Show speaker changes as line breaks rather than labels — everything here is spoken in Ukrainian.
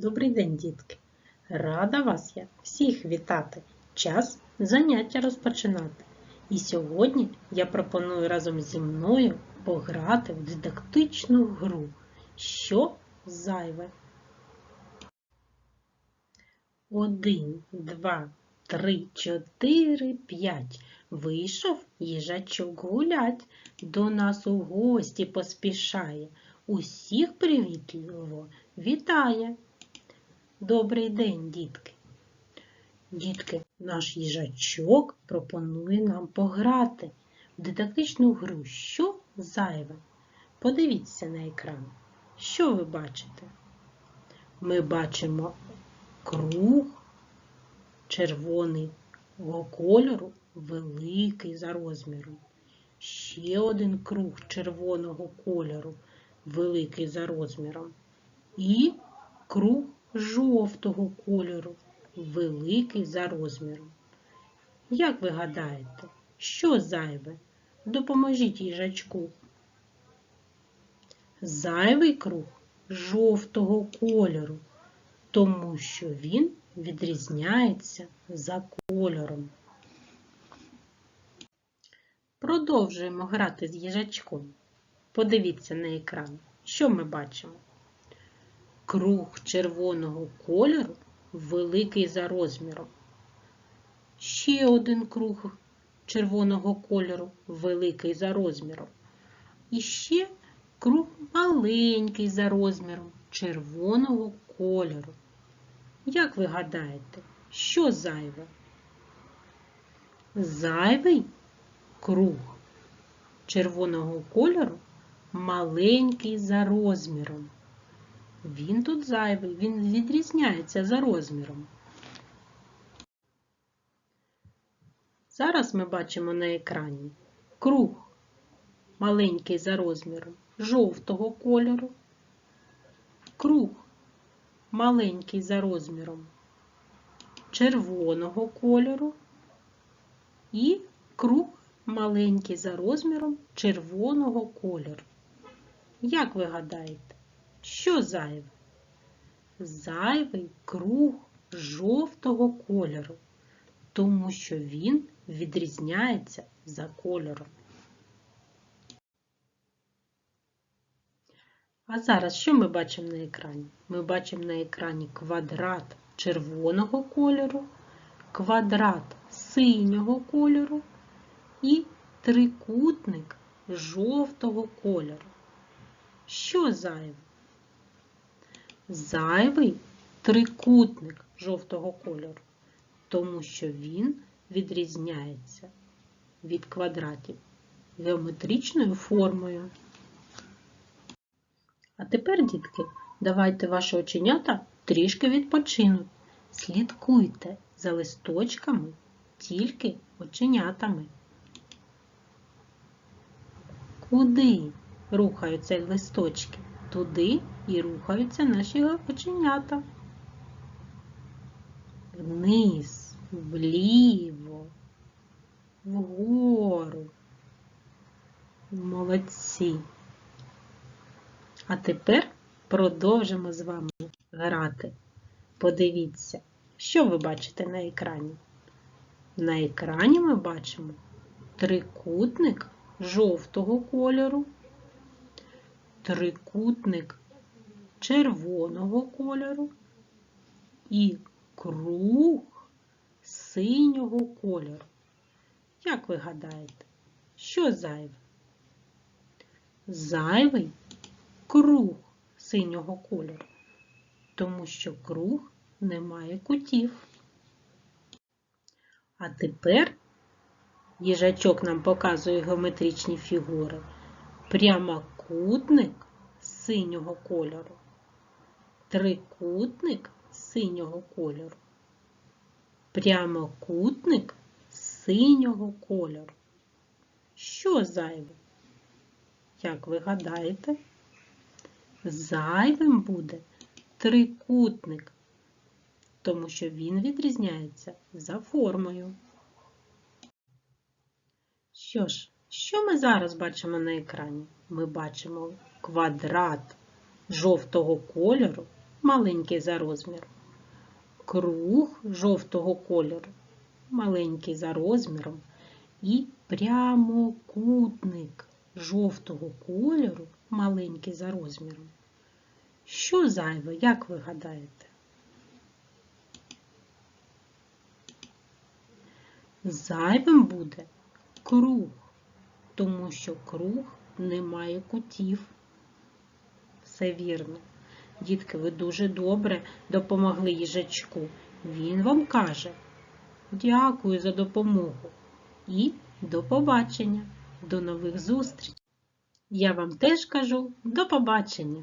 Добрий день, дітки! Рада вас я всіх вітати! Час заняття розпочинати. І сьогодні я пропоную разом зі мною пограти в дидактичну гру. Що зайве? Один, два, три, чотири, п'ять. Вийшов їжачок гулять, до нас у гості поспішає, усіх привітливо вітає. Добрий день, дітки. Дітки, наш їжачок пропонує нам пограти в дидактичну гру Що зайве? Подивіться на екран. Що ви бачите? Ми бачимо круг червоного кольору, великий за розміром. Ще один круг червоного кольору, великий за розміром. І круг жовтого кольору, великий за розміром. Як ви гадаєте, що зайве? Допоможіть їжачку. Зайвий круг жовтого кольору, тому що він відрізняється за кольором. Продовжуємо грати з їжачком. Подивіться на екран. Що ми бачимо? Круг червоного кольору великий за розміром. Ще один круг червоного кольору великий за розміром. І ще круг маленький за розміром червоного кольору. Як ви гадаєте, що зайве? Зайвий круг червоного кольору маленький за розміром. Він тут зайвий, він відрізняється за розміром. Зараз ми бачимо на екрані круг маленький за розміром жовтого кольору, круг маленький за розміром червоного кольору і круг маленький за розміром червоного кольору. Як ви гадаєте? Що зайве? Зайвий круг жовтого кольору, тому що він відрізняється за кольором. А зараз що ми бачимо на екрані? Ми бачимо на екрані квадрат червоного кольору, квадрат синього кольору і трикутник жовтого кольору. Що зайве? Зайвий трикутник жовтого кольору, тому що він відрізняється від квадратів геометричною формою. А тепер, дітки, давайте ваші оченята трішки відпочинуть. Слідкуйте за листочками тільки оченятами. Куди рухаються листочки? Туди і рухаються наші оченята. Вниз, вліво, вгору. Молодці. А тепер продовжимо з вами грати. Подивіться, що ви бачите на екрані. На екрані ми бачимо трикутник жовтого кольору, трикутник червоного кольору і круг синього кольору. Як ви гадаєте, що зайве? Зайвий круг синього кольору, тому що круг не має кутів. А тепер їжачок нам показує геометричні фігури. Прямокутник синього кольору, трикутник синього кольору, прямокутник синього кольору. Що зайве? Як ви гадаєте? Зайвим буде трикутник, тому що він відрізняється за формою. Що ж, що ми зараз бачимо на екрані? Ми бачимо квадрат жовтого кольору маленький за розміром. Круг жовтого кольору маленький за розміром. І прямокутник жовтого кольору маленький за розміром. Що зайве, як ви гадаєте? Зайвим буде круг, тому що круг не має кутів. Все вірно. Дітки, ви дуже добре допомогли їжачку. Він вам каже дякую за допомогу і до побачення, до нових зустрічей. Я вам теж кажу до побачення!